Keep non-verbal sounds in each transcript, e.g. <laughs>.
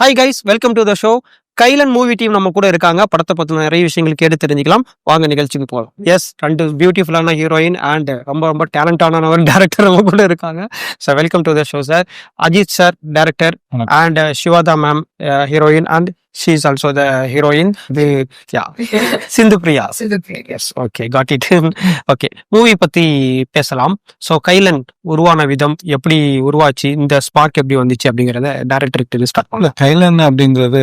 Hi guys welcome to the show Kailan movie team நம்ம கூட இருக்காங்க? படத்தை பற்றின நிறைய விஷயங்கள் கேட்டு தெரிஞ்சுக்கலாம். வாங்க நிகழ்ச்சிக்கு போகலாம் எஸ் ரெண்டு பியூட்டிஃபுல்லான ஹீரோயின் அண்ட் ரொம்ப ரொம்ப டேலண்டான ஒரு டேரக்டர் நம்ம கூட இருக்காங்க. So welcome to the show sir Ajith sir director. And Shivada ma'am heroine and she is also the heroine the yeah Sindhu Priya yes okay got it okay movie பற்றி பேசலாம். So கைலன் உருவான விதம் எப்படி உருவாச்சு? இந்த ஸ்பார்க் எப்படி வந்துச்சு அப்படிங்கிறத டேரக்டருக்கு ஸ்டார்ட் பண்ணலாம். இல்ல கைலன் அப்படிங்கிறது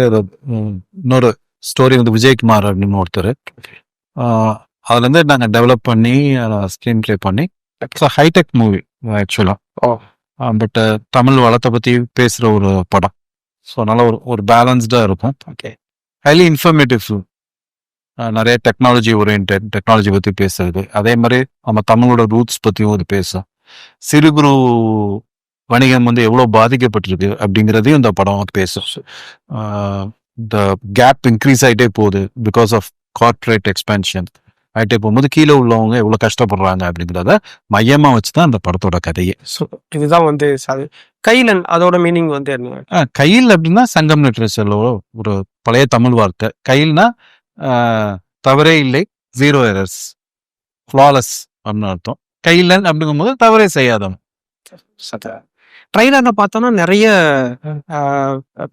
இன்னொரு ஸ்டோரி வந்து விஜயகுமார் அப்படின்னு ஒருத்தர். அதுல இருந்து நாங்க டெவலப் பண்ணி ஸ்க்ரீன் ப்ளே பண்ணி. High tech movie actually oh. But Tamil வளத்தை பத்தி பேசுற ஒரு படம். ஸோ அதனால ஒரு ஒரு பேலன்ஸ்டா இருக்கும். ஓகே ஹைலி இன்ஃபர்மேட்டிவ் நிறைய டெக்னாலஜி ஓரியன்ட் டெக்னாலஜி பத்தி பேசுறது. அதே மாதிரி நம்ம தமிழோட ரூட்ஸ் பத்தியும் அது பேசும் சிறு குறு வணிகம் வந்து எவ்வளவு பாதிக்கப்பட்டிருக்கு அப்படிங்கிறதையும் இந்த படம் பேசும். இந்த கேப் இன்க்ரீஸ் ஆயிட்டே போகுது பிகாஸ் ஆஃப் கார்ப்பரேட் எக்ஸ்பென்ஷன் ஆயிட்டே போகும்போது கீழே உள்ளவங்க எவ்வளவு கஷ்டப்படுறாங்க அப்படிங்கிறத மையமா வச்சுதான் அந்த படத்தோட கதையே. ஸோ இதுதான் வந்து கைலன் அதோட மீனிங் வந்து என்ன? கையில் அப்படின்னா சங்கம் லிட்ரேச்சர்ல ஒரு பழைய தமிழ் வார்த்தை. கையில்னா ஆஹ், தவறே இல்லை ஜீரோ எரர்ஸ் ஃப்ளாலஸ் அப்படின்னு அர்த்தம். கையிலன் அப்படிங்கும்போது தவறே செய்யாதவன். ட்ரைலர்ல பார்த்தோம்னா நிறைய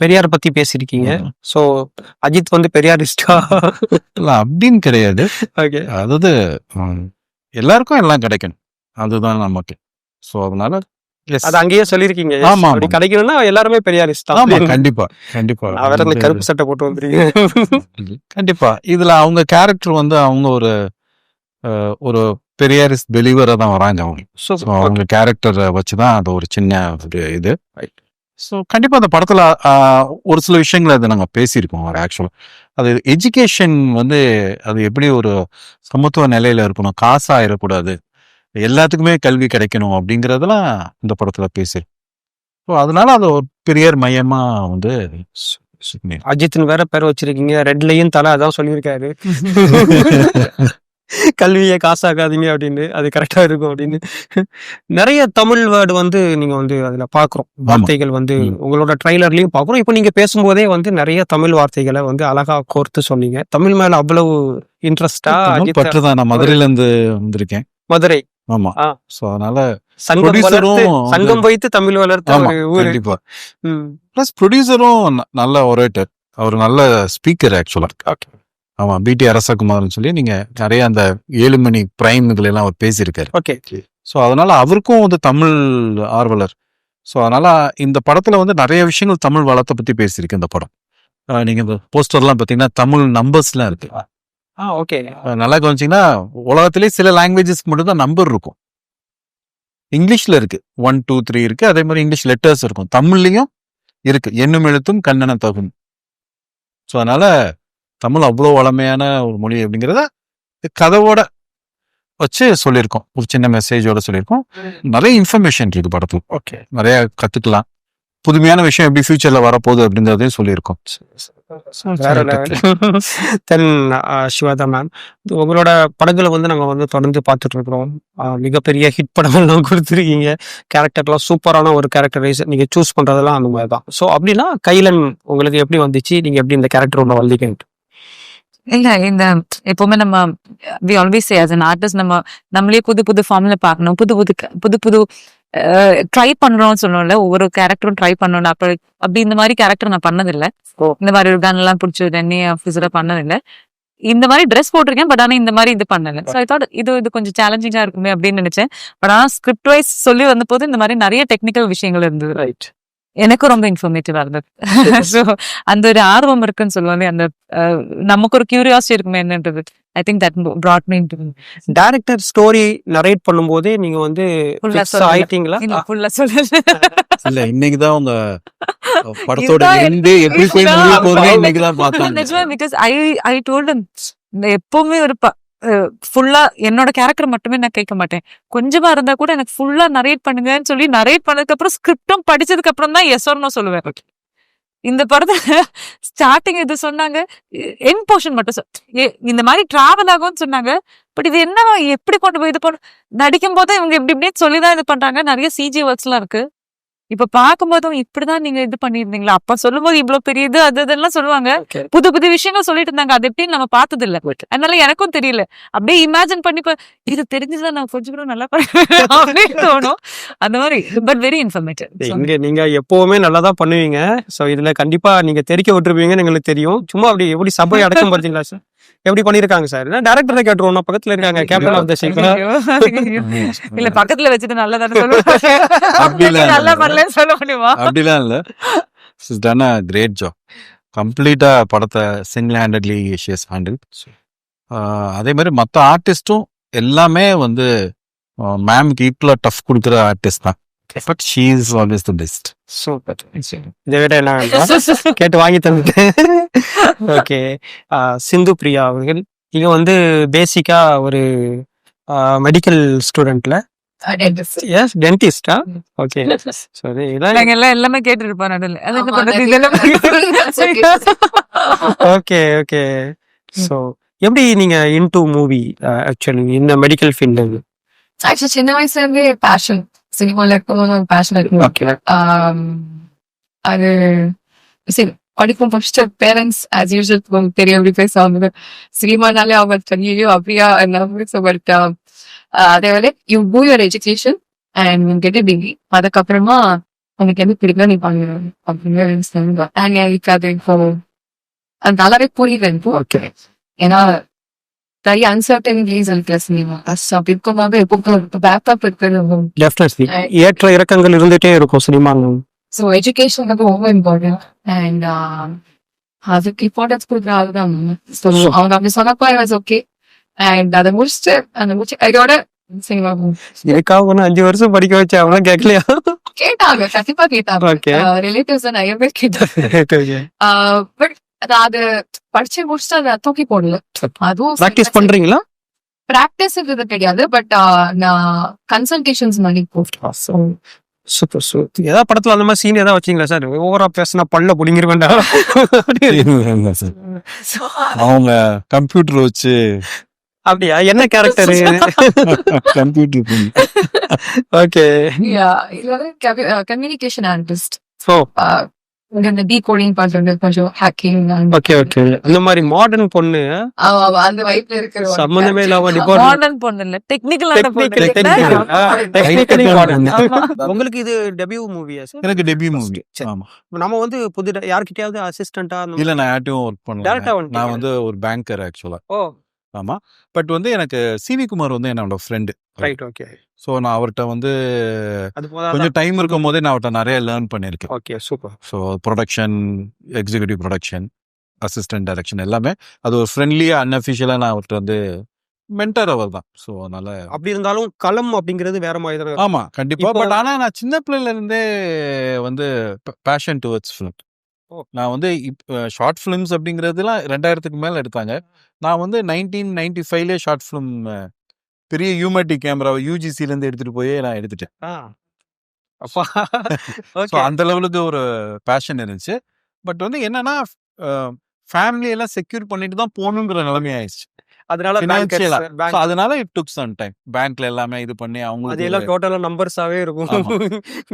பெரியார் பத்தி பேசியிருக்கீங்க. ஸோ அஜித் வந்து பெரியாரிஸ்டா இல்ல அப்படின்னு கிடையாது. ஓகே அதாவது எல்லாருக்கும் எல்லாம் கிடைக்கணும். அதுதான் நமக்கு. ஸோ அதனால. அது அங்கேயே சொல்லியிருக்கீங்க. Yes. ஆமா, அப்படி. கிடைக்கணும்னா எல்லாருமே பெரியாரிஸ்ட் ஆமா <laughs> கண்டிப்பா கண்டிப்பா வேற இந்த கருப்பு சட்டை போட்டு வந்துருக்கீங்க <laughs> கண்டிப்பா. இதுல அவங்க கேரக்டர் வந்து அவங்க ஒரு ஒரு பெரியாரிஸ்ட் பிலீவரா தான் வராங்க அவங்க. அவங்க கேரக்டரை வச்சுதான் அது ஒரு சின்ன ஒரு இது. ஸோ கண்டிப்பா அந்த படத்துல ஒரு சில விஷயங்களை அதை நாங்க பேசியிருக்கோம் ஆக்சுவலா அது எஜுகேஷன் வந்து அது எப்படி ஒரு சமத்துவ நிலையில இருக்கணும்? காசா ஆயிடக்கூடாது. எல்லாத்துக்குமே கல்வி கிடைக்கணும் அப்படிங்கறதெல்லாம் இந்த படத்துல பேசி. ஸோ அதனால அது ஒரு பெரியார் மையமா வந்து. அஜித்னு வேற பேர் வச்சிருக்கீங்க. ரெட்லயும் தலை அதான் சொல்லியிருக்காரு. <laughs> கல்வியை காசாக்காதீங்க அப்படின்னு. அது கரெக்டா இருக்கும் அப்படின்னு. நிறைய தமிழ் வேர்டு வந்து நீங்க வந்து அதுல பாக்குறோம் வார்த்தைகள் வந்து. உங்களோட ட்ரைலர்லயும் பாக்குறோம் இப்போ நீங்க பேசும்போதே வந்து நிறைய தமிழ் வார்த்தைகளை வந்து அழகா கோர்த்து சொன்னீங்க. தமிழ் மேல அவ்வளவு இன்ட்ரெஸ்டா பற்றுதான். நான் மதுரையில இருந்து வந்திருக்கேன். மதுரை. ஆமா. ஸோ அதனால சங்கம் வந்து- சங்கம் வைத்து தமிழ் வளர்த்த. பிளஸ் ப்ரொடியூசரும் நல்ல ஒரேட்டர் அவர் நல்ல ஸ்பீக்கர் ஆக்சுவலா Okay. ஆமா பிடி அரசகுமார்னு சொல்லி நீங்க நிறைய அந்த ஏழு மணி பிரைம் இதுல எல்லாம் அவர் பேசியிருக்காரு. ஓகே ஸோ அதனால அவருக்கும் வந்து தமிழ் ஆர்வலர். ஸோ அதனால இந்த படத்துல வந்து நிறைய விஷயங்கள் தமிழ் வளத்தை பத்தி பேசியிருக்கு இந்த படம். நீங்க போஸ்டர்லாம் பாத்தீங்கன்னா தமிழ் நம்பர்ஸ்லாம் இருக்கு. ஆ ஓகே. நல்லா கவனிச்சீங்கன்னா உலகத்திலே சில லாங்குவேஜஸ்க்கு மட்டும் தான் நம்பர் இருக்கும். இங்கிலீஷ்ல இருக்கு. ஒன் டூ த்ரீ இருக்கு. அதே மாதிரி இங்கிலீஷ் லெட்டர்ஸ் இருக்கும். தமிழ்லயும் இருக்கு. எண்ணும் எழுத்தும் கண்ணன தகும். ஸோ அதனால தமிழ் அவ்வளோ வளமையான ஒரு மொழி அப்படிங்கிறத கதவோட வச்சு சொல்லியிருக்கோம். ஒரு சின்ன மெசேஜோட சொல்லியிருக்கோம். நிறைய இன்ஃபர்மேஷன் இருக்கு படத்துல. ஓகே. நிறைய கத்துக்கலாம். புதுமையான விஷயம் எப்படி ஃபியூச்சர்ல வரப்போகுது அப்படின்றதையும் சொல்லியிருக்கோம். தென் சிவாதா மேம் உங்களோட படங்களை வந்து நாங்கள் வந்து தொடர்ந்து பார்த்துட்டு இருக்கிறோம். மிகப்பெரிய ஹிட் படங்கள்லாம் கொடுத்துருக்கீங்க. கேரக்டர்லாம் சூப்பரான ஒரு கேரக்டரைஸ் நீங்க சூஸ் பண்றதெல்லாம் அந்த மாதிரி தான். ஸோ அப்படின்னா கைலன் உங்களுக்கு எப்படி வந்துச்சு? நீங்க எப்படி இந்த கேரக்டர் ஒன்று வந்தீங்க இல்ல இந்த எப்பவுமே நம்ம வி ஆல்வேஸ் artist நம்ம நம்மளே புது புது ஃபார்ம்ல பார்க்கணும். புது புது புது புது ட்ரை பண்றோம்னு சொல்லணும்ல ஒவ்வொரு கேரக்டரும் ட்ரை பண்ணணும் அப்ப அப்படி இந்த மாதிரி கேரக்டர் நான் பண்ணதில்ல. இந்த மாதிரி ஒரு கன் எல்லாம் பிடிச்சி தண்ணி ஆஃபீஸரா பண்ணதில்ல. இந்த மாதிரி ட்ரெஸ் போட்டிருக்கேன் பட் ஆனா இந்த மாதிரி இது பண்ணல. ஸோ ஐ தாட் இது இது கொஞ்சம் சேலஞ்சிங்கா இருக்குமே அப்படின்னு நினைச்சேன். பட் ஆனா ஸ்கிரிப்ட் வைஸ் சொல்லி வந்த போது இந்த மாதிரி நிறைய டெக்னிக்கல் விஷயங்கள் இருந்தது. ரைட் எனக்கும் ரொம்ப இன்ஃபர்மேட்டிவா இருந்தது. ஸோ அந்த ஒரு ஆர்வம் இருக்குன்னு சொல்லுவாங்க அந்த நமக்கு ஒரு கியூரியாசிட்டி இருக்குமே என்னன்றது. I think that brought me into director story narrate பண்ணும்போதே நீங்க வந்து சொல்லல. ஆயிட்டீங்களா? ஃபுல்லா சொல்லல. இல்ல இன்னைக்குதான் உங்க படத்தோட எண்டு எப்படி போய் முடிய போகுது அப்போ. இன்னைக்குதான் பார்த்தோம். நிஜமா பிகாஸ் ஐ ஐ டோல்ட் எப்பவுமே ஒரு ஃபுல்லா என்னோட கேரக்டர் மட்டுமே நான் கேட்க மாட்டேன். கொஞ்சமா இருந்தா கூட எனக்கு ஃபுல்லா நரேட் பண்ணுங்கன்னு சொல்லி நரேட் பண்ணதுக்கு அப்புறம் ஸ்கிரிப்டும் படிச்சதுக்கு அப்புறம் தான் எஸ் நான் சொல்லுவேன். இந்த படத்துல ஸ்டார்டிங் இது சொன்னாங்க என் போர்ஷன் மட்டும் இந்த மாதிரி டிராவல் ஆகும்னு சொன்னாங்க. பட் இது என்ன எப்படி கொண்டு போய் இது பண்ண நடிக்கும் போது இவங்க இப்படி இப்படின்னு சொல்லி தான் இது பண்றாங்க. நிறைய சிஜி ஒர்க்ஸ் எல்லாம் இருக்கு. இப்ப பார்க்கும்போதும் இப்படிதான் நீங்க இது பண்ணிருந்தீங்களா அப்ப சொல்லும்போது இவ்வளவு பெரிய இது அது இதெல்லாம் சொல்லுவாங்க. புது புது விஷயங்கள் சொல்லிட்டு இருந்தாங்க. அது எப்படின்னு நம்ம பார்த்தது இல்ல அதனால எனக்கும் தெரியல. அப்படியே இமேஜின் பண்ணி இது தெரிஞ்சுதான் நான் கொஞ்சம் கூட நல்லா <laughs> அப்படின்னு தோணும். அந்த மாதிரி பட் வெரி இன்ஃபர்மேட்டிவ் இங்க நீங்க எப்பவுமே நல்லா தான் பண்ணுவீங்க. சோ இதுல கண்டிப்பா நீங்க தெரிக்க விட்டுருப்பீங்கன்னு எங்களுக்கு தெரியும். சும்மா அப்படி எப்படி சபை அடக்கம் <laughs> பார்த்தீங்களா சார் எப்படி பண்ணிருக்காங்க சார்? டேரக்டரை கேட்டுருவோம் பக்கத்துல இருக்காங்க கேப்டன் ஆஃப் த ஷிப் இல்ல பக்கத்துல வச்சுட்டு நல்லா தானே சொல்லுவாங்க நல்லா. பண்ணலன்னு சொல்ல முடியுமா? அப்படிலாம் இல்ல. Is done a great job கம்ப்ளீட்டா படத்தை சிங்கிள் ஹேண்டட்லி ஷியஸ் ஹேண்டில் அதே மாதிரி மற்ற ஆர்டிஸ்டும் எல்லாமே வந்து மேம்க்கு ஈக்குவலா டஃப் கொடுக்குற ஆர்டிஸ்ட் தான். But she is always the best super இதை விட என்ன வேண்டாம் கேட்டு வாங்கி தந்துட்டு ஓகே சிந்து பிரியா அவர்கள். இங்க வந்து பேசிக்கா ஒரு மெடிக்கல் ஸ்டூடெண்ட்ல எஸ் டென்டிஸ்டா ஓகே சரி எல்லாம் எல்லாமே கேட்டு இருப்போம் நடுவில். ஓகே ஓகே ஸோ எப்படி நீங்க இன்டு மூவி ஆக்சுவலி இந்த மெடிக்கல் ஃபீல்டு ஆக்சுவலி சின்ன வயசுல இருந்தே பேஷன் சினிமால இருக்கணும்னு ஒரு பேஷன் இருக்கு அது சரி படிக்கும் ஃபர்ஸ்ட் பேரண்ட்ஸ் ஆஸ் யூஸ்வல் தெரிய எப்படி பேசுவாங்க சினிமானாலே அவங்க தெரியலையோ அப்படியா என்ன ஸோ பட் அதே வேலை you do your education and get a degree அதுக்கப்புறமா உனக்கு எது பிடிக்கும் நீ பண்ணு அப்படின்னு சொன்னாங்க அண்ட் எனக்கு அது இப்போ அது நல்லாவே புரியுது இப்போ ஏன்னா நிறைய அன்சர்டனிட்டிஸ் இருக்குல்ல சினிமா அப்படி இருக்கும்போது எப்போ பேக்கப் இருக்கிறது டெஃபினெட்லி ஏற்ற இறக்கங்கள் இருந்துட்டே இருக்கும் சினிமா ஸோ எஜுகேஷன் வந்து ரொம்ப இம்பார்ட்டன்ட் அண்ட் அதுக்கு இம்பார்ட்டன்ஸ் கொடுக்குற ஆள் தான் ஸோ அவங்க அப்படி சொன்னப்போ வாஸ் ஓகே அண்ட் அதை முடிச்சுட்டு அந்த முடிச்சு இதோட சினிமா இதுக்காக ஒன்று அஞ்சு வருஷம் படிக்க வச்சு அவங்க கேட்கலையா கேட்டாங்க கண்டிப்பா கேட்டாங்க ஓகே ரிலேட்டிவ்ஸ் நிறைய பேர் கேட்டாங்க பட் அது படிச்சு முடிச்சுட்டு அதை தூக்கி போடல. அதுவும் ப்ராக்டிஸ் பண்றீங்களா? ப்ராக்டிஸ்ன்றது கிடையாது பட் நான் கன்சல்டேஷன்ஸ் பண்ணி போட்டேன். சூப்பர் சூப்பர் ஏதாவது படத்துல அந்த மாதிரி சீன் ஏதாவது வச்சீங்களா சார்? ஓவரா பேசினா பல்ல புடிங்கிருவேண்டா. அவங்க கம்ப்யூட்டர் வச்சு அப்படியா? என்ன கேரக்டர் கம்ப்யூட்டர் ஓகே இது வந்து கம்யூனிகேஷன் ஆர்டிஸ்ட் இந்த டீ கோடிங் பண்றது கொஞ்சம் ஹேக்கிங் ஓகே ஓகே அந்த மாதிரி மாடர்ன் பொண்ணு அந்த வைப்ல இருக்கிற ஒரு சம்பந்தமே இல்லாம character. டிபார்ட்மெண்ட் மாடர்ன் பொண்ணு இல்ல. டெக்னிக்கலான பொண்ணு. உங்களுக்கு இது டெபியூ மூவியா சார் எனக்கு டெபியூ மூவி. ஆமா. நம்ம வந்து புது யார்கிட்டயாவது அசிஸ்டண்டா இல்ல நான் யார்ட்டையும் ஒர்க் பண்ணல. நான் வந்து ஒரு பேங்கர் ஆக்சுவலா ஓ ஆமா. பட் வந்து எனக்கு சிவி குமார் வந்து என்னோட ஃப்ரெண்டு ரைட் ஓகே. ஸோ நான் அவர்கிட்ட வந்து கொஞ்சம் டைம் இருக்கும் போதே நான் அவர்கிட்ட நிறைய லேர்ன் பண்ணியிருக்கேன். Okay super. So production executive production assistant direction எல்லாமே. அது ஒரு ஃப்ரெண்ட்லியாக அன்அஃபிஷியலாக நான் அவர்கிட்ட வந்து மென்டர் அவர் தான் ஸோ அதனால அப்படி இருந்தாலும் களம் அப்படிங்கிறது வேற மாதிரி தானே ஆமா கண்டிப்பா. இப்போ- பட் ஆனா நான் சின்ன பிள்ளைல இருந்தே வந்து பேஷன் டுவர்ட்ஸ் ஃபிலிம். நான் வந்து ஷார்ட் ஃபிலிம்ஸ் அப்படிங்கிறதுலாம் ரெண்டாயிரத்துக்கு மேல எடுத்தாங்க. நான் வந்து நைன்டீன் நைன்டி ஃபைவ்ல ஷார்ட் ஃபிலிம் பெரிய யூமேட்டி கேமராவை யூஜிசில இருந்து எடுத்துட்டு போய் நான் எடுத்துட்டேன். அப்பா ஸோ <laughs> அந்த லெவலுக்கு ஒரு பேஷன் இருந்துச்சு. பட் வந்து என்னன்னா ஃபேமிலி எல்லாம் செக்யூர் பண்ணிட்டு தான் போகணுங்கிற நிலைமை ஆயிடுச்சு. அதனால அதனால இட் டுக் சம் டைம் பேங்க்ல எல்லாமே இது பண்ணி அது அவங்களுக்கு எல்லாம் டோட்டலா நம்பர்ஸாவே இருக்கும்.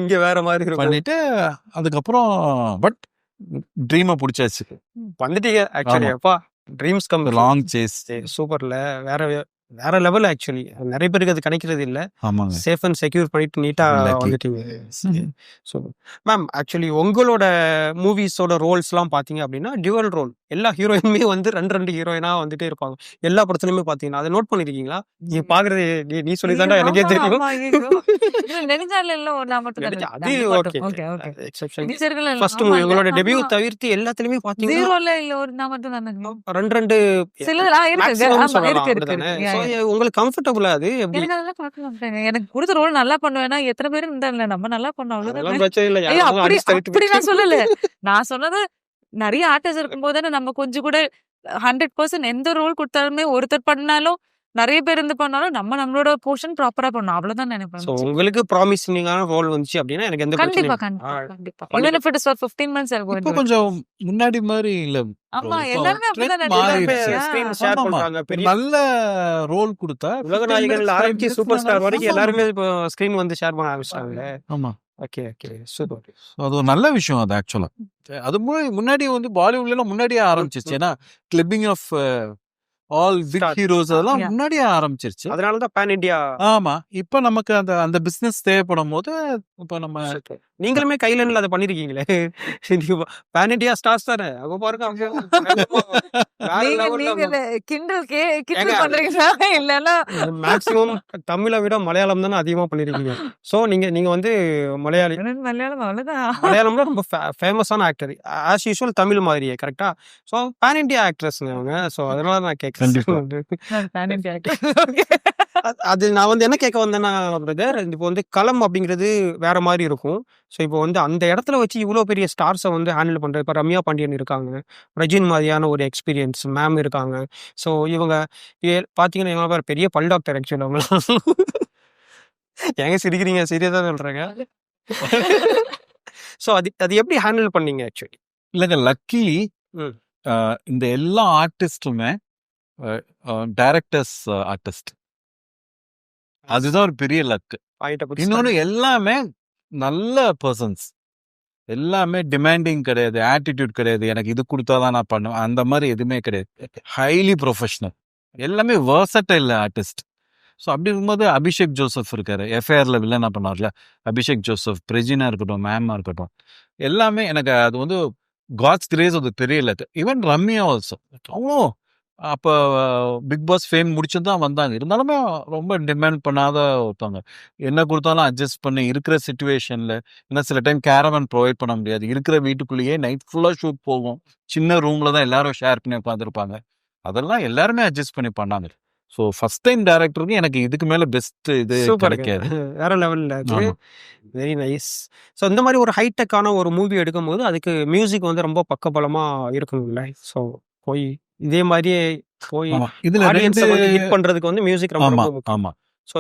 இங்க வேற மாதிரி இருக்கும். பண்ணிட்டு அதுக்கப்புறம் பட் ட்ரீமை பிடிச்சாச்சு. வந்துட்டீங்க ஆக்சுவலி. அப்பா ட்ரீம்ஸ் கம் லாங் சேஸ் சூப்பர்ல வேற வேற லெவல் ஆக்சுவலி நிறைய பேருக்கு அது கிடைக்கிறது இல்ல. ஆமாங்க. சேஃப் அண்ட் செக்யூர் பண்ணிட்டு நீட்டா. வந்துட்டீங்க. ஸோ மேம் ஆக்சுவலி உங்களோட மூவிஸோட ரோல்ஸ்லாம் பார்த்தீங்க அப்படின்னா டியூவல் ரோல் எல்லா ஹீரோயினுமே வந்து ரெண்டு ரெண்டு ஹீரோயினா வந்துட்டே இருப்பாங்க. எல்லா படத்துலயுமே பார்த்தீங்கன்னா அதை நோட் பண்ணிருக்கீங்களா? நீ பாக்குறது நீ- நீ சொல்லி தாண்டா எனக்கே தெரியும். ஃபர்ஸ்ட் மூவி உங்களோட. டெபியூ தவிர்த்து எல்லாத்துலயுமே பாத்தீங்கன்னா. ரெண்டு ரெண்டு உங்களுக்கு கம்ஃபர்டபுளா அது? எனக்கு அதெல்லாம். எனக்கு கொடுத்த ரோல் நல்லா பண்ணுவேன்னா எத்தனை பேர் இருந்தாங்க நம்ம நல்லா பண்ணோம் அவ்வளவுதான். பிரச்சனை இல்ல அப்படி நான். சொல்லல. <laughs> நான் சொன்னது நிறைய ஆர்டிஸ்ட் இருக்கும்போது தானே நம்ம கொஞ்சம் கூட ஹண்ட்ரட் பர்சன்ட் எந்த ரோல் கொடுத்தாலுமே ஒருத்தர் பண்ணாலும் நிறைய பேர் இருந்து பண்ணாலும் நம்ம நம்மளோட போர்ஷன் ப்ராப்பரா பண்ணணும். அவ்வளவுதான் நினைப்பேன் So, உங்களுக்கு ப்ராமிசிங்கான ரோல் வந்துச்சு அப்படின்னா எனக்கு எந்த கண்டிப்பா கண்டிப்பா even if it is for 15 months I'll go இப்போ. கொஞ்சம் முன்னாடி மாதிரி இல்ல ஆமா எல்லாருமே அப்படிதான் நல்ல ரோல் கொடுத்தா உலக 15 நாயகர்கள் minutes, ஆரம்பிச்சு 5 சூப்பர் ஸ்டார் வரைக்கும். எல்லாருமே இப்போ ஸ்கிரீன் வந்து ஷேர் பண்ண ஆரம்பிச்சிட்டாங்க ஆமா ஓகே ஓகே சூப்பர் அது ஒரு நல்ல விஷயம் அது ஆக்சுவலா அது முன்னாடி வந்து பாலிவுட்ல முன்னாடியே ஆரம்பிச்சிருச்சு ஏன்னா clubbing of all big. Heroes அதெல்லாம். முன்னாடியே ஆரம்பிச்சிருச்சு அதனால தான் பேன் இந்தியா ஆமா இப்ப நமக்கு அந்த அந்த பிசினஸ் தேவைப்படும் போது இப்ப நம்ம நீங்களுமே கையில அதை பண்ணிருக்கீங்களே? பேன் இந்தியா ஸ்டார்ஸ் தானே? அங்க பாருங்க கிண்டல் கே கிண்டல் பண்றீங்களா? இல்லன்னா மேக்ஸிமம் தமிழை விட மலையாளம் தானே அதிகமா பண்ணிருக்கீங்க. சோ நீங்க நீங்க வந்து மலையாளி மலையாளம் அவ்வளவுதான். மலையாளம்ல ரொம்ப ஃபேமஸான ஆக்டர் ஆஸ் யூஸ்வல் தமிழ் மாதிரியே கரெக்டா ஸோ பேன் இண்டியா ஆக்ட்ரஸ் அவங்க. ஸோ அதனால நான் நான் Pan India actor. <laughs> அது நான் வந்து என்ன கேட்க வந்தேன்னா பிரதர் இப்போ வந்து களம் அப்படிங்கிறது வேற மாதிரி இருக்கும். ஸோ இப்போ வந்து அந்த இடத்துல வச்சு இவ்வளோ பெரிய ஸ்டார்ஸை வந்து ஹேண்டில் பண்ணுறது இப்போ ரம்யா பாண்டியன் இருக்காங்க ரஜின் மாதிரியான ஒரு எக்ஸ்பீரியன்ஸ் மேம் இருக்காங்க. ஸோ இவங்க இவ- பார்த்தீங்கன்னா இவங்க வேற பெரிய பல் டாக்டர் ஆக்சுவலி அவங்க. ஏங்க சிரிக்கிறீங்க? சீரியஸாக சொல்கிறேங்க ஸோ அது அது எப்படி ஹேண்டில் பண்ணீங்க ஆக்சுவலி இல்லைங்க லக்கி. இந்த எல்லா ஆர்டிஸ்டுமே டைரக்டர்ஸ் ஆர்டிஸ்ட் அதுதான் ஒரு பெரிய லக் இன்னொன்னு எல்லாமே நல்ல பர்சன்ஸ் எல்லாமே டிமாண்டிங் கிடையாது ஆட்டிடியூட் கிடையாது. எனக்கு இது கொடுத்தாதான் நான் பண்ணுவேன். அந்த மாதிரி எதுவுமே கிடையாது. ஹைலி ப்ரொஃபஷனல் எல்லாமே வேர்சட்டைல் ஆர்டிஸ்ட் ஸோ அப்படி இருக்கும்போது அபிஷேக் ஜோசப் இருக்காரு. எஃப்ஐஆர்ல வில்லனா பண்ணார்ல அபிஷேக் ஜோசப் பிரஜினா இருக்கட்டும் மேமா இருக்கட்டும். எல்லாமே எனக்கு அது வந்து காட்ஸ் கிரேஸ் அது பெரிய லக் ஈவன் ரம்யா ஆல்சோ அவ்வளோ அப்போ பிக் பாஸ் ஃபேம் முடிச்சு தான் வந்தாங்க. இருந்தாலுமே ரொம்ப டிமாண்ட் பண்ணாத ஒருத்தவங்க. என்ன கொடுத்தாலும் அட்ஜஸ்ட் பண்ணி இருக்கிற சுச்சுவேஷன்ல ஏன்னா சில டைம் கேரவன் ப்ரொவைட் பண்ண முடியாது. இருக்கிற வீட்டுக்குள்ளேயே நைட் ஃபுல்லா ஷூட் போகும். சின்ன ரூம்ல தான் எல்லாரும் ஷேர் பண்ணி உட்காந்துருப்பாங்க. அதெல்லாம் எல்லாருமே அட்ஜஸ்ட் பண்ணி பண்ணாங்க. ஸோ ஃபர்ஸ்ட் டைம் டேரக்டருக்கு எனக்கு இதுக்கு மேல பெஸ்ட் இது கிடைக்காது. <laughs> வேற லெவல்ல அது. வெரி நைஸ் ஸோ இந்த மாதிரி ஒரு ஹைடெக்கான ஒரு மூவி எடுக்கும்போது அதுக்கு மியூசிக் வந்து ரொம்ப பக்கபலமா இருக்கணும்ல. ஸோ போய் இதே மாதிரியே போய் இதுல ஆடியன்ஸை ஹிட் பண்றதுக்கு வந்து மியூசிக் ரொம்ப ஆமா ஸோ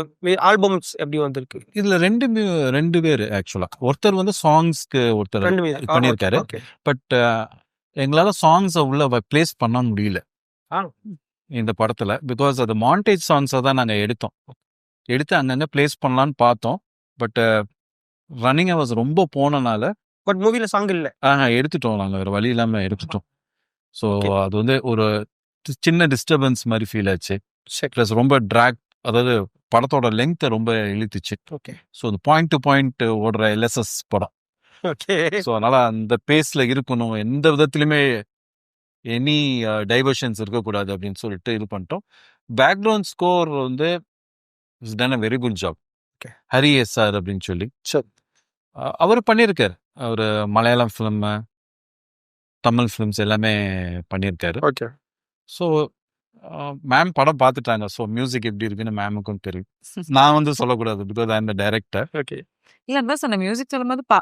ஆல்பம்ஸ் எப்படி வந்திருக்கு? இதுல ரெண்டு ரெண்டு பேர் ஆக்சுவலா ஒருத்தர் வந்து சாங்ஸ்க்கு ஒருத்தர் பண்ணியிருக்காரு. பட் எங்களால சாங்ஸை உள்ள பிளேஸ் பண்ண முடியல. இந்த படத்துல. பிகாஸ் அது மாண்டேஜ் சாங்ஸை தான் நாங்க எடுத்தோம். எடுத்து அங்கங்க பிளேஸ் பண்ணலான்னு பார்த்தோம். பட் ரன்னிங் ஹவர்ஸ் ரொம்ப போனனால பட் மூவில சாங் இல்ல. ஆஹ் எடுத்துட்டோம் நாங்க. வேற வழி இல்லாம எடுத்துட்டோம். ஸோ. அது வந்து ஒரு சின்ன டிஸ்டர்பன்ஸ் மாதிரி ஃபீல் ஆச்சு. ப்ளஸ் ரொம்ப ட்ராக் அதாவது படத்தோட லெங்த்தை ரொம்ப இழுத்துச்சு. ஓகே. ஸோ அந்த பாயிண்ட் டு பாயிண்ட் ஓடுற எல்எஸ்எஸ் படம். ஓகே. ஸோ அதனால அந்த பேஸ்ல இருக்கணும். எந்த விதத்திலுமே எனி டைவர்ஷன்ஸ் இருக்கக்கூடாது அப்படின்னு சொல்லிட்டு இது பண்ணிட்டோம். பேக்ரவுண்ட் ஸ்கோர் வந்து is done a very good job Okay. Hari S sir அப்படின்னு சொல்லி. சரி. அவர் பண்ணியிருக்காரு. அவர் மலையாளம் ஃபிலிம் தமிழ் ஃபிலிம்ஸ் எல்லாமே பண்ணியிருக்காரு. ஓகே. ஸோ மேம் படம் பார்த்துட்டாங்க. ஸோ மியூசிக் எப்படி இருக்குன்னு மேமுக்கும் தெரியும். நான் வந்து சொல்லக்கூடாது பிகாஸ் ஐ இந்த டைரக்டர் ஓகே. இல்ல அதான் சொன்ன மியூசிக் சொல்லும்போது பா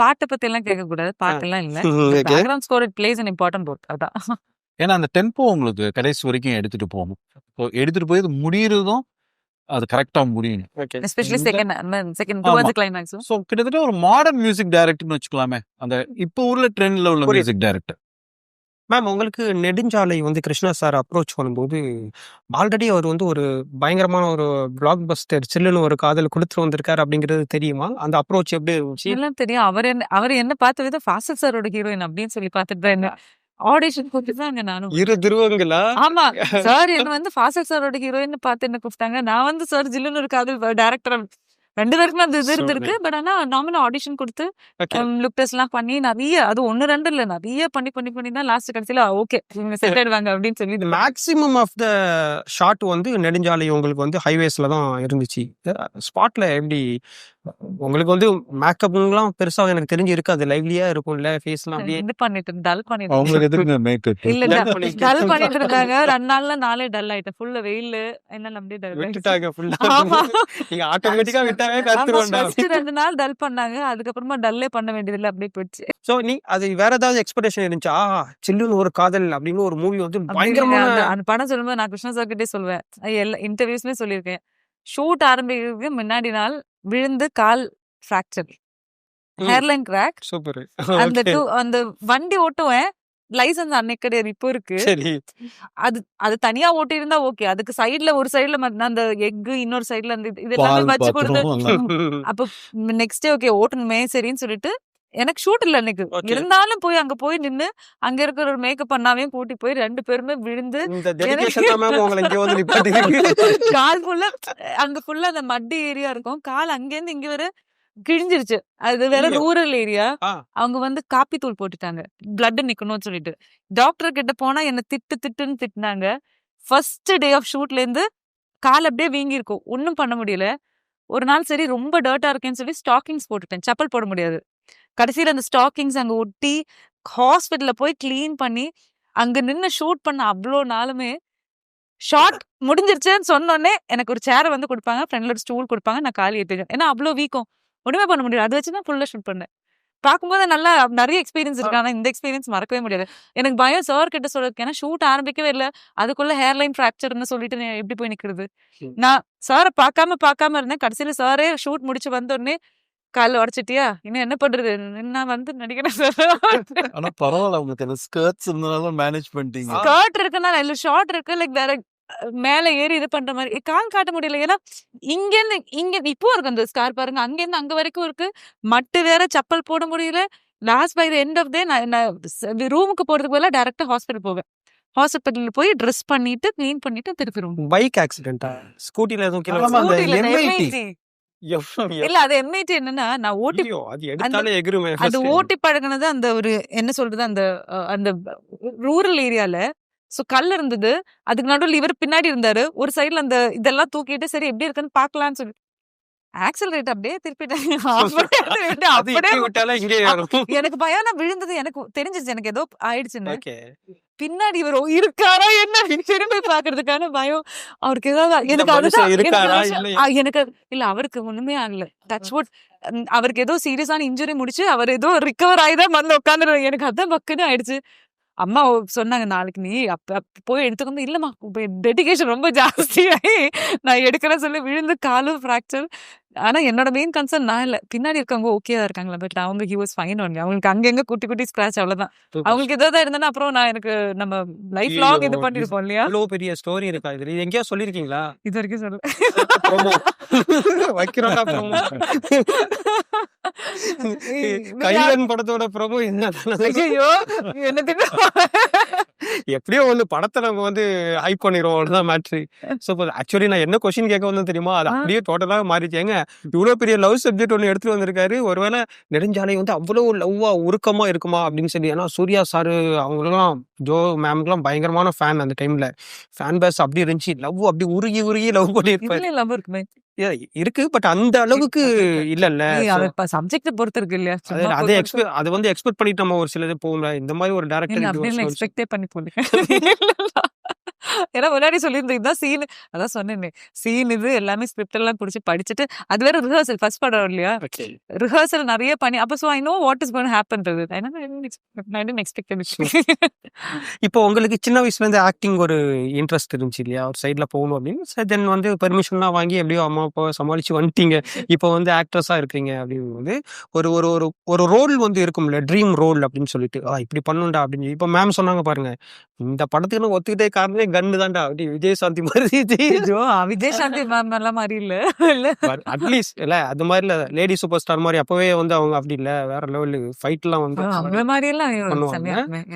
பாட்டை பத்தி எல்லாம் கேட்க கூடாது பாட்டெல்லாம் இல்ல. Background score it plays an important role அதான். ஏன்னா அந்த டெம்போ உங்களுக்கு கடைசி வரைக்கும் எடுத்துட்டு போகணும் ஸோ எடுத்துட்டு போய் அது முடியறதும் அது கரெக்டா எஸ்பெஷலி இந்த- second second. Towards climax so கிட்டத்தட்ட ஒரு மாடர்ன் மியூசிக் டைரக்டர்னு வச்சுக்கலாமே. அந்த இப்போ உள்ள ட்ரெண்ட்ல உள்ள. மியூசிக் டைரக்டர் மேம் உங்களுக்கு நெடுஞ்சாலை வந்து கிருஷ்ணா சார் அப்ரோச் பண்ணும்போது ஆல்ரெடி அவர் வந்து ஒரு பயங்கரமான ஒரு பிளாக் பஸ்டர் சில்லுன்னு ஒரு காதல் கொடுத்துட்டு வந்திருக்காரு அப்படிங்கிறது தெரியுமா? அந்த அப்ரோச் எப்படி இருந்துச்சு? எல்லாம் தெரியும். அவர் என்ன அவர் என்ன பார்த்த விதம் ஃபாசில் சாரோட ஹீரோயின் அப்படின்னு சொல்லி பார்த்துட்டு தான் என்ன. ஆடிஷன் கூப்பிட்டு நானும். இரு திருவங்களா? ஆமா. <laughs> சார் என்ன வந்து ஃபாசில் சாரோட ஹீரோயின் பார்த்து என்ன கூப்பிட்டாங்க. நான் வந்து சார் ஜில்லுன்னு ஒரு காதல் டேரக்டர் ரெண்டு பேருக்குமே அந்த இது இருந்திருக்கு. பட் ஆனா நார்மலா ஆடிஷன் கொடுத்து லுக் டெஸ்ட் எல்லாம் பண்ணி நிறைய அது ஒன்னு ரெண்டு இல்ல. நிறைய பண்ணி பண்ணி பண்ணி தான் லாஸ்ட் கடைசியில ஓகே இவங்க செட் <laughs> ஆயிடுவாங்க அப்படின்னு சொல்லி மேக்ஸிமம் ஆஃப் த ஷாட் வந்து நெடுஞ்சாலை உங்களுக்கு வந்து ஹைவேஸ்ல தான் இருந்துச்சு. ஸ்பாட்ல எப்படி உங்களுக்கு வந்து மேக்கப்லாம் பெருசா எனக்கு தெரிஞ்சு இருக்காது. லைவ்லியா இருக்கும்ல ஃபேஸ்லாம் அப்படியே. இது பண்ணிட்டு டல் பண்ணிட்டு அவங்களுக்கு எதுக்கு மேக்கப் இல்ல. டல் பண்ணிட்டு இருந்தாங்க. ரெண்டு நாள்ல நாளே டல் ஆயிட்டேன். ஃபுல்ல வெயில் என்ன அப்படியே ஆயிடுச்சு. விட்டுட்டாங்க ஃபுல்லா ஆமா. நீங்க ஆட்டோமேட்டிக்கா விட்டாவே first ரெண்டு நாள் டல் பண்ணாங்க. அதுக்கப்புறமா டல்லே பண்ண வேண்டியதில்லை அப்படியே போயிடுச்சு. சோ நீ அது வேற ஏதாவது எக்ஸ்பெக்டேஷன் இருந்துச்சா? ஆஹா, சில்லுன்னு ஒரு காதல் அப்படின்னு ஒரு மூவி வந்து அப்படி பயங்கரமான அந்த- படம் சொல்லும்போது நான் கிருஷ்ணா சார் கிட்டே சொல்லுவேன். அது எல்லா இன்டர்வியூஸ்மே சொல்லியிருக்கேன். ஷூட் ஆரம்பிக்கிறதுக்கு முன்னாடி நாள் விழுந்து கால் ஃப்ராக்சர். ஹேர்லைன் கிராக் சூப்பர் அந்த டூ அந்த வண்டி ஓட்டுவேன். லைசன்ஸ் அன்னைக்கு கிடையாது இப்போ இருக்கு. அது அது தனியா ஓட்டி இருந்தா ஓகே அதுக்கு சைடுல ஒரு சைடுல அந்த எக் இன்னொரு சைடுல அந்த இது- எல்லாமே வச்சு கொடுத்து அப்ப நெக்ஸ்ட் டே ஓகே ஓட்டணுமே சரின்னு சொல்லிட்டு எனக்கு ஷூட் இல்ல Okay. இருந்தாலும் போய் அங்க போய் நின்னு அங்க இருக்கிற ஒரு மேக்கப் பண்ணாமையும் கூட்டி போய் ரெண்டு பேருமே விழுந்து <laughs> கால் ஃபுல்லா அங்க ஃபுல்லா அந்த மட்டு ஏரியா இருக்கும். கால் அங்கேருந்து இங்க வர கிழிஞ்சிருச்சு. அது வேற. Rural area. அவங்க வந்து காப்பி தூள் போட்டுட்டாங்க. பிளட் நிக்கணும்னு சொல்லிட்டு. டாக்டர் கிட்ட போனா என்ன திட்டு திட்டுன்னு திட்டினாங்க. ஃபர்ஸ்ட் டே ஆஃப் ஷூட்ல இருந்து கால் அப்படியே வீங்கி இருக்கும் ஒன்றும் பண்ண முடியல. ஒரு நாள் சரி ரொம்ப டர்ட்டா இருக்கேன்னு சொல்லி ஸ்டாக்கிங்ஸ் போட்டுட்டேன். செப்பல் போட முடியாது. கடைசியில அந்த ஸ்டாக்கிங்ஸ் அங்க ஒட்டி ஹாஸ்பிட்டல்ல போய் க்ளீன் பண்ணி அங்க நின்னு ஷூட் பண்ண அவ்வளோ நாளுமே ஷார்ட் முடிஞ்சிருச்சுன்னு சொன்னோடனே எனக்கு ஒரு சேரை வந்து கொடுப்பாங்க. ஃப்ரெண்ட்ல ஒரு ஸ்டூல் கொடுப்பாங்க. நான் காலி ஏற்றிடுவேன் ஏன்னா அவ்வளோ வீக்கம். ஒண்ணுமே பண்ண முடியாது. அதை வச்சு தான் ஃபுல்லாக ஷூட் பண்ணேன். பார்க்கும்போது நல்லா நிறைய எக்ஸ்பீரியன்ஸ் இருக்கு. ஆனா இந்த எக்ஸ்பீரியன்ஸ் மறக்கவே முடியாது. எனக்கு பயம் சார் கிட்ட சொல்றதுக்கு. ஏன்னா ஷூட் ஆரம்பிக்கவே இல்லை. அதுக்குள்ள ஹேர்லைன் ஃப்ராக்சர்னு சொல்லிட்டு நான் எப்படி போய் நிக்கிறது? ம். நான் சாரை பார்க்காம பார்க்காம இருந்தேன். கடைசியில சாரே ஷூட் முடிச்சு வந்த காலில் உடச்சிட்டியா? இன்னும் என்ன பண்றது? நான் வந்து நடிக்கிறேன் சார் ஆனா பரவாயில்ல. உங்களுக்கு ஸ்கர்ட்ஸ் இருந்தனால மேனேஜ் பண்ணிட்டீங்க. ஸ்கர்ட் இருக்குன்னா இல்ல ஷார்ட் இருக்கு லைக் வேற மேல ஏறி இது பண்ற மாதிரி. கால் காட்ட முடியல. ஏன்னா இங்க இருந்து இங்க இப்போ இருக்கு அந்த ஸ்கார் பாருங்க. அங்க இருந்து அங்க வரைக்கும் இருக்கு. மட்டு வேற செப்பல் போட முடியல. Last by end of day நான் ரூமுக்கு போறதுக்கு பதிலா டேரக்டா ஹாஸ்பிட்டல் போவேன். ஹாஸ்பிட்டல் போய் ட்ரெஸ் பண்ணிட்டு க்ளீன் பண்ணிட்டு திருப்பி பைக் ஆக்சிடென்ட்டா ஸ்கூட்டில எதுவும் இல்ல அது எம்ஐடி என்னன்னா நான் ஓட்டி அது எடுத்தாலே எகிருமே அது first. ஓட்டி பழகுனது அந்த ஒரு என்ன சொல்றது அந்த அந்த ரூரல் ஏரியால. சோ கல் இருந்தது. அதுக்கு நடுவில் இவர் பின்னாடி இருந்தாரு. ஒரு சைடுல அந்த இதெல்லாம் தூக்கிட்டு சரி எப்படி இருக்குன்னு பாக்கலாம்னு சொல்லி ஆக்சல் ரேட் அப்படியே திருப்பிட்டாங்க <laughs> <laughs> எனக்கு பயம் நான் விழுந்தது. எனக்கு தெரிஞ்சிச்சு எனக்கு ஏதோ ஆயிடுச்சுன்னு. பின்னாடி இவர் இருக்காரா என்ன? திரும்பி பாக்குறதுக்கான பயம் அவருக்கு ஏதாவது எனக்கு அதுதான் எனக்கு இல்ல அவருக்கு ஒண்ணுமே ஆகல. டச் வுட் அவருக்கு ஏதோ சீரியஸான இன்ஜுரி முடிச்சு அவர் ஏதோ ரிகவர் ஆயிதான் வந்து உட்காந்துரு எனக்கு அதான் பக்குன்னு ஆயிடுச்சு. அம்மா சொன்னாங்க நாளைக்கு நீ அப்ப போய் எடுத்துக்கணும் இல்லம்மா டெடிகேஷன் ரொம்ப ஜாஸ்தியாகி நான் எடுக்கிறேன்னு சொல்லி விழுந்து காலும் ஃப்ராக்சர் ஆனா என்னோட மெயின் கன்சர்ன் நான் இல்ல. பின்னாடி இருக்கவங்க ஓகேவா இருக்காங்களா? பட் அவங்க ஹி வாஸ் ஃபைன் ஒன்லி அவங்களுக்கு அங்கங்க குட்டி குட்டி ஸ்கிராச் அவ்வளவுதான். அவங்களுக்கு ஏதாவது இருந்ததுன்னா அப்புறம் நான் எனக்கு நம்ம லைஃப் லாங் இது பண்ணிருப்போம் இல்லையா? இவ்வளவு பெரிய ஸ்டோரி இருக்கா இதுல? இது எங்கேயா சொல்லிருக்கீங்களா? இது வரைக்கும் சொல்ல <laughs> வைக்கிறோம்டா <laughs> ப்ரோமோ கைலன் படத்தோட ப்ரோமோ என்ன? ஐயோ என்ன <laughs> எப்படியோ வந்து படத்தை நம்ம வந்து ஹைப் பண்ணிடுவோம். அவ்வளவுதான் மேட்ரு ஸோ ஆக்சுவலி நான் என்ன கொஸ்டின் கேட்க வந்து தெரியுமா? அது. அப்படியே டோட்டலாக மாறிச்சேங்க இவ்வளோ பெரிய லவ் சப்ஜெக்ட் ஒன்று எடுத்துட்டு வந்திருக்காரு. ஒருவேளை நெடுஞ்சாலை வந்து அவ்வளோ லவ்வா உருக்கமா இருக்குமா? அப்படின்னு சொல்லி ஏன்னா சூர்யா சாரு அவங்களும் ஜோ மேம்க்குலாம் பயங்கரமான ஃபேன் அந்த டைம்ல ஃபேன் பேஸ் அப்படி இருந்துச்சு. லவ் அப்படி உருகி உருகி லவ் பண்ணியிருப்பாரு. லவ் இருக்குமே. இருக்கு பட் அந்த அளவுக்கு இல்லல்ல. அது இப்ப சப்ஜெக்ட் பொறுத்து இருக்கு இல்லையா? அது எக்ஸ்பெக்ட் அது வந்து எக்ஸ்பெக்ட் பண்ணிட்டு நம்ம ஒரு சிலது போகல இந்த மாதிரி ஒரு இல்ல டேரக்டர் எக்ஸ்பெக்டே பண்ணி போடுங்க ஏன்னா முன்னாடி சொல்லியிருந்தீங்க தான் சீன் அதான் சொன்னேனே. சீன் இது எல்லாமே ஸ்கிரிப்ட் எல்லாம் புடிச்சு படிச்சுட்டு அது வேற ரிஹர்சல் ஃபர்ஸ்ட் படம் இல்லையா? ரிஹர்சல் நிறைய பண்ணி அப்ப so I know what is gonna expect இப்போ உங்களுக்கு சின்ன வயசுல இருந்து ஆக்டிங் ஒரு இன்ட்ரெஸ்ட் இருந்துச்சு இல்லையா? ஒரு சைட்ல போகணும் அப்படின்னு. தென் வந்து பெர்மிஷன்லாம் வாங்கி எப்படியோ அம்மா அப்பா சமாளிச்சு வந்துட்டீங்க. இப்போ வந்து ஆக்ட்ரஸா இருக்கிறீங்க அப்படின்னு வந்து ஒரு ஒரு ஒரு ஒரு ரோல் வந்து இருக்கும்ல ட்ரீம் ரோல் அப்படின்னு சொல்லிட்டு. ஆ இப்படி பண்ணுண்டா அப்படின்னு. இப்போ மேம் சொன்னாங்க பாருங்க இந்த படத்துக்கு நான் ஒத்துக்கிட்டே காரணமே கன்னு தான்டா. அப்படி விஜயசாந்தி மாதிரி ஐயோ விஜய் சாந்தி மேம் எல்லாம் மாதிரி இல்ல. இல்ல. அட்லீஸ்ட் இல்ல அது மாதிரி இல்ல. லேடி சூப்பர் ஸ்டார் மாதிரி அப்பவே வந்து அவங்க அப்படி இல்ல. வேற லெவலு ஃபைட்லாம் வந்து அவங்க மாதிரி எல்லாம்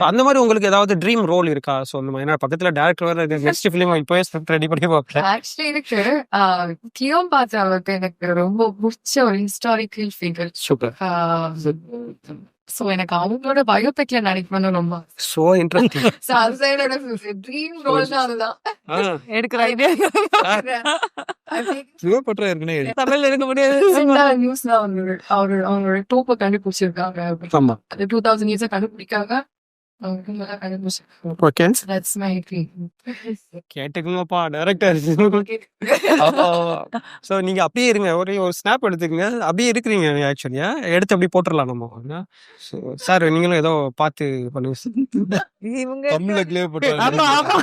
அந்த மாதிரி உங்களுக்கு ஏதாவது ட்ரீம் ரோல் இருக்கா? ஸோ அந்த மாதிரி பக்கத்துல டேரக்டர் வேற நெக்ஸ்ட் ஃபிலிம் இப்போவே ரெடி பண்ணி பார்ப்பேன். ஆக்சுவலி எனக்கு எனக்கு ரொம்ப பிடிச்ச ஒரு ஹிஸ்டாரிக்கல் ஃபிகர் சூப்பர் ஸோ எனக்கு அவங்களோட பயோபிக்ல நடிக்கணும்னு ரொம்ப. சோ இன்ட்ரெஸ்டிங் ஸோ அதுதான் என்னோட ட்ரீம் ரோல் தான் அதுதான். எடுக்கிற ஐடியா சிவப்பற்ற ஏற்கனவே தமிழ்ல இருக்க முடியாது. நியூஸ் தான் அவங்க அவர் அவங்களோட டோப்பை கண்டுபிடிச்சிருக்காங்க. ஆமா. அது டூ தௌசண்ட் இயர்ஸை கண்டுபிடிக்காங்க ஓகே தட்ஸ் மை ட்ரீம் கேட்டுக்குங்கப்பா டேரக்டர் ஸோ நீங்க அப்படியே இருங்க ஒரே ஒரு ஸ்னாப் எடுத்துக்கங்க. அப்படியே இருக்கிறீங்க ஆக்சுவலியா எடுத்து அப்படியே போட்டுடலாம் நம்ம. சார் நீங்களும் ஏதோ பார்த்து பண்ணுங்க. இவங்க தமிழ்ல கிளியர் ஆமா, ஆமா.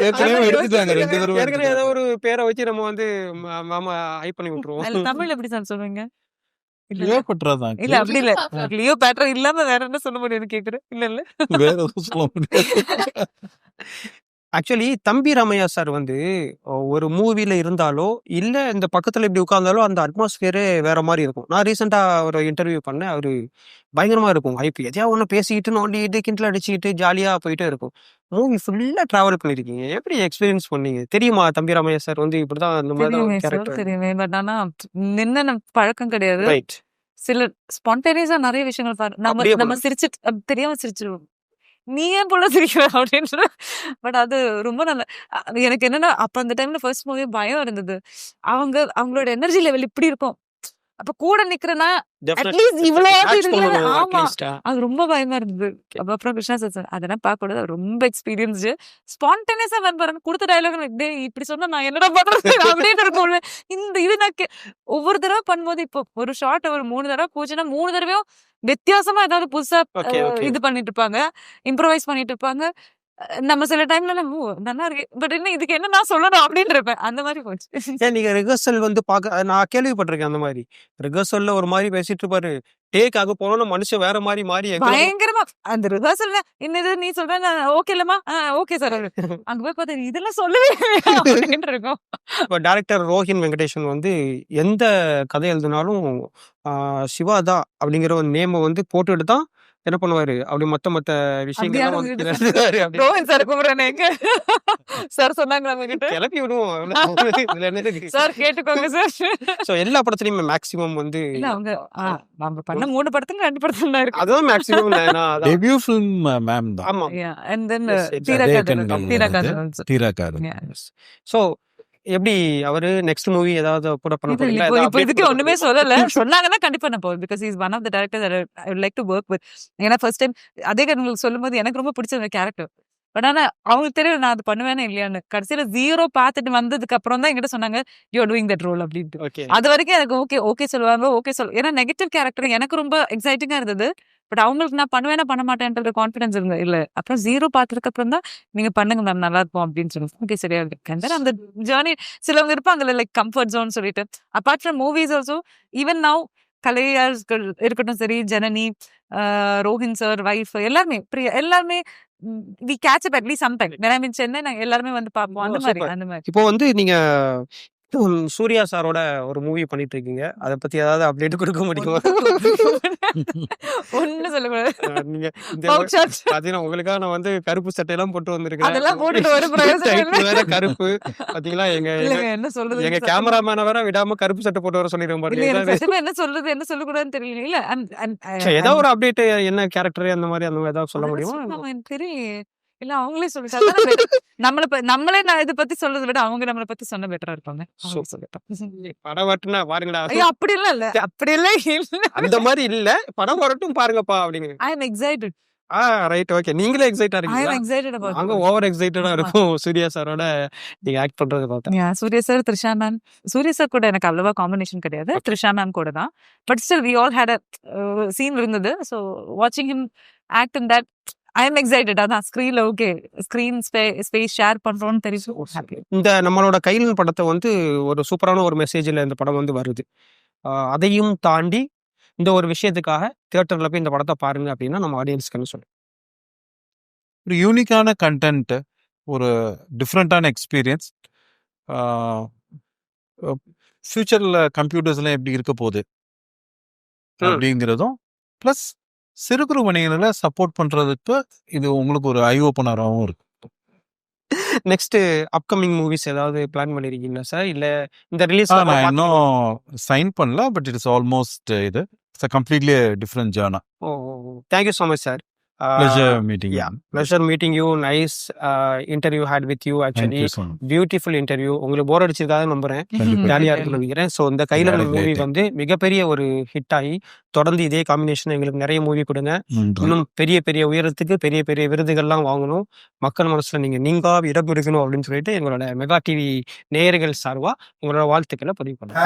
ஏற்கனவே எடுத்துட்டாங்க ரெண்டு தடவை ஏற்கனவே ஏதோ. ஒரு பேரை வச்சு நம்ம வந்து ம- மாமா ஹை பண்ணி விட்டுருவோம். தமிழ் எப்படி சார் சொல்லுவீங்க இல்ல கிளியோபட்ராதான் இல்ல. அப்படி இல்ல. லியோ பேட்ரா இல்லாம வேற என்ன சொல்ல முடியும்? கேக்குறேன் இல்ல இல்ல. வேற எதுவும் சொல்ல முடியாது. ஆக்சுவலி தம்பி ராமையா சார் வந்து ஒரு மூவில இருந்தாலோ இல்ல இந்த பக்கத்துல இப்படி உட்கார்ந்தாலோ அந்த அட்மாஸ்பியரே வேற மாதிரி இருக்கும். நான் ரீசெண்டா ஒரு இன்டர்வியூ பண்ணேன். அவரு பயங்கரமா இருக்கும். ஹைப் எதையா ஒண்ணு பேசிக்கிட்டு நோண்டிட்டு கிண்டல் அடிச்சுக்கிட்டு ஜாலியா போயிட்டே இருக்கும். மூவி ஃபுல்லா டிராவல் பண்ணிருக்கீங்க. எப்படி எக்ஸ்பீரியன்ஸ் பண்ணீங்க? தெரியுமா? தம்பி ராமையா சார் வந்து இப்படிதான் அந்த மாதிரி தெரியுமே சார் கேரக்டர் தெரியுமே. பட் ஆனா நின்ன பழக்கம் கிடையாது. ரைட் சில ஸ்பான்டேனியஸா நிறைய விஷயங்கள் பாரு. நம்ம நம்ம சிரிச்சிட்டு அப் தெரியாம சிரிச்சிருவோம். நீ ஏன் போல சிரிக்கிற? அப்படின்னு பட் அது ரொம்ப நல்ல எனக்கு என்னன்னா அப்ப அந்த டைம்ல ஃபர்ஸ்ட் மூவி பயம் இருந்தது. அவங்க அவங்களோட எனர்ஜி லெவல் இப்படி இருக்கும். அப்ப கூட நிக்கிறேன்னா இருக்கல. ஆமா. அது ரொம்ப பயமா இருந்தது. அப்ப அப்புறம் கிருஷ்ணா சார் அதெல்லாம் பார்க்க கூடாது அவர் ரொம்ப எக்ஸ்பீரியன்ஸ்டு ஸ்பான்டேனியஸா பாருங்க. கொடுத்த டயலாக் டேய் இப்படி சொன்னா நான் என்னடா பண்றது? <laughs> அப்படின்னு இருக்கும்ல இந்த இது நான் ஒவ்வொரு தடவை பண்ணும்போது இப்போ ஒரு ஷார்ட் ஒரு மூணு தடவை போச்சுன்னா மூணு தடவையும் வித்தியாசமா ஏதாவது புதுசா. இது பண்ணிட்டு இருப்பாங்க. இம்ப்ரவைஸ் பண்ணிட்டு இருப்பாங்க. நம்ம சில டைம்ல நம்ம "ஓ, நல்லா இருக்கு பட் என்ன இதுக்கு என்ன நான் சொல்லணும்? அப்படின்னு இருப்பேன். அந்த மாதிரி போச்சு. ஏன் நீங்க ரிஹர்சல் வந்து பாக்க நான் கேள்விப்பட்டிருக்கேன் அந்த மாதிரி. ரிஹர்சல்ல ஒரு மாதிரி பேசிட்டு இருப்பாரு. டேக் ஆக போனோம்னு மனுஷன் வேற மாதிரி மாறி பயங்கரமா அந்த ரிஹர்சல்ல என்னது நீ சொல்ற ஓகே இல்லம்மா? ஓகே சார் அங்க போய் பார்த்தா இதெல்லாம் சொல்லவே இல்லையா?" அப்படின்னு இருக்கும். இப்போ டேரக்டர் ரோஹின் வெங்கடேஷன் வந்து எந்த கதை எழுதினாலும் ஆஹ், சிவா தான் அப்படிங்கிற ஒரு நேமை வந்து போட்டுட்டு தான் என்ன பண்ணுவாரு? அப்படி மத்த மத்த. ரோஹன் சார் கூப்பிடுறேன். சார் சொன்னாங்க நம்ம கிட்ட கிளப்பி விடுவோம். சார் கேட்டுக்கோங்க சார். ஸோ எல்லா படத்துலயுமே மேக்ஸிமம் வந்து அவங்க நம்ம பண்ண மூணு படத்துக்கு ரெண்டு படத்துல தான் இருக்கு. அதுதான் மேக்ஸிமம் டெபியூ ஃபிலிம் மேம் தான். ஆமா. Yeah, and then Yes, uh, exactly. தீரக்காதலன் எப்படி அவரு நெக்ஸ்ட் மூவி ஏதாவது கூட பண்ண போறீங்களா? இப்போ இதுக்கு ஒண்ணுமே? சொல்லல. சொன்னாங்கன்னா கண்டிப்பா நான் போவேன். Because is one of the director I would like to work with ஏன்னா ஃபர்ஸ்ட் டைம் அதே உங்களுக்கு சொல்லும்போது எனக்கு ரொம்ப பிடிச்ச அந்த கேரக்டர் பட் ஆனா அவங்களுக்கு தெரியும் நான் அது பண்ணுவேனே இல்லையான்னு. கடைசியில ஜீரோ பார்த்துட்டு வந்ததுக்கு அப்புறம் தான் என்கிட்ட சொன்னாங்க யூ டூயிங் தட் ரோல் அப்படின்ட்டு. அது வரைக்கும் எனக்கு ஓகே ஓகே சொல்லுவாங்க ஓகே சொல். ஏன்னா நெகட்டிவ் கேரக்டர் எனக்கு ரொம்ப எக்ஸைட்டிங்கா இருந்தது. பட் அவங்களுக்கு நான் பண்ணுவேனா பண்ண மாட்டேன்ற கான்ஃபிடன்ஸ் இருந்தது இல்ல. அப்புறம் ஜீரோ பார்த்ததுக்கு அப்புறம் தான் நீங்க பண்ணுங்க மேம் நல்லா இருக்கும் அப்படின்னு சொல்லுங்க. ஓகே சரியா இருக்கு. அந்த ஜேர்னி சிலவங்க இருப்பாங்கல்ல லைக் கம்ஃபர்ட் ஜோன் சொல்லிட்டு. Apart from movies also even now கலையார்கள் இருக்கட்டும் சரி ஜனனி ரோஹின் சார் வைஃப் எல்லாருமே பிரியா எல்லாருமே we catch up at least some time I mean Chennai நாங்க எல்லாருமே வந்து பார்ப்போம். அந்த மாதிரி. அந்த மாதிரி. இப்போ வந்து நீங்க சூர்யா சாரோட ஒரு மூவி பண்ணிட்டு இருக்கீங்க அதை பத்தி ஏதாவது அப்டேட் கொடுக்க முடியுமா? ஒண்ணு சொல்லக்கூடாது. நீங்க. பாத்தீங்கன்னா உங்களுக்காக நான் வந்து கருப்பு சட்டையெல்லாம் போட்டு வந்திருக்கேன் அதெல்லாம் போட்டுட்டு இல்லை. வேற கருப்பு. பாத்தீங்களா? எங்க என்ன சொல்றது? எங்க கேமராமேன வேற விடாம கருப்பு சட்டை போட்டு வர இல்ல பாருங்க. என்ன சொல்றது? என்ன சொல்லக்கூடாதுன்னு தெரியல. இல்ல ஏதாவது ஒரு அப்டேட் என்ன கேரக்டர் அந்த மாதிரி அந்த மாதிரி ஏதாவது சொல்ல முடியுமா? தெரியும் இல்ல அவங்களே சொல்லிட்டு அதான் better. நம்மள நம்மளே நான் இதை பத்தி சொல்றதை விட அவங்க நம்மள பத்தி சொன்ன பெட்டரா இருப்பாங்க. படம் வரட்டுனா பாருங்கடா ஐயோ அப்படி எல்லாம் இல்ல. அப்படி எல்லாம் இல்ல. அந்த மாதிரி இல்ல. படம் வரட்டும் பாருங்கப்பா அப்படிங்க I am excited ah right okay நீங்களே எக்ஸைட்டா அபௌட் நாங்க ஓவர் எக்ஸைட்டடா. இருக்கும். சூர்யா சாரோட நீங்க ஆக்ட் பண்றது பார்த்தா. Yeah Suriya sir Trisha ma'am Suriya sir கூட எனக்கு அவ்வளவா காம்பினேஷன் கிடையாது. த்ரிஷா மேம் கூட தான். But still we all had a scene இருந்தது. ஸோ வாட்சிங் him act in that I am excited அதான் ஸ்க்ரீன்ல ஓகே ஸ்க்ரீன் ஸ்பேஸ் ஷேர் பண்றோம்னு தெரியும் இந்த நம்மளோட கையில் படத்தை வந்து ஒரு சூப்பரான ஒரு மெசேஜ்ல இந்த படம் வந்து வருது. அதையும் தாண்டி இந்த ஒரு விஷயத்துக்காக தியேட்டர்ல போய் இந்த படத்தை பாருங்க அப்படின்னா நம்ம ஆடியன்ஸ்க்கு என்ன சொல்லுவோம் ஒரு யூனிக்கான கண்டென்ட் ஒரு டிஃப்ரெண்ட்டான எக்ஸ்பீரியன்ஸ் ஃபியூச்சரில் கம்ப்யூட்டர்ஸ்லாம் எப்படி இருக்க போகுது. அப்படிங்கிறதும் ப்ளஸ் சிறு குறு வணிகங்களை சப்போர்ட் பண்ணுறதுக்கு இது உங்களுக்கு ஒரு ஐ ஓப்பனராகவும் இருக்கு. நெக்ஸ்ட் அப்கமிங் மூவிஸ் ஏதாவது பிளான் பண்ணிருக்கீங்களா சார் இல்ல இந்த ரிலீஸ் நான் இன்னும் சைன் பண்ணல பட் இட்ஸ் ஆல்மோஸ்ட் இது. இட்ஸ் கம்ப்ளீட்லி டிஃப்ரெண்ட் ஜேர்னா ஓ thank you so much sir pleasure meeting yeah. pleasure meeting you. Nice uh, interview had with you actually. So much beautiful interview உங்களுக்கு bore அடிச்சிருக்காத நம்புறேன். <laughs> ஜாலியா இருக்குன்னு நினைக்கிறேன். ஸோ இந்த கையில மூவி. வந்து மிகப்பெரிய ஒரு ஹிட் ஆகி தொடர்ந்து இதே காம்பினேஷன் எங்களுக்கு நிறைய மூவி கொடுங்க. இன்னும் பெரிய பெரிய உயரத்துக்கு பெரிய பெரிய விருதுகள்லாம் வாங்கணும். மக்கள் மனசுல நீங்க நீங்கா இடம் இருக்கணும் அப்படின்னு சொல்லிட்டு எங்களோட மெகா டிவி நேயர்கள் சார்பா உங்களோட வாழ்த்துக்களை பதிவு பண்ணுறேன்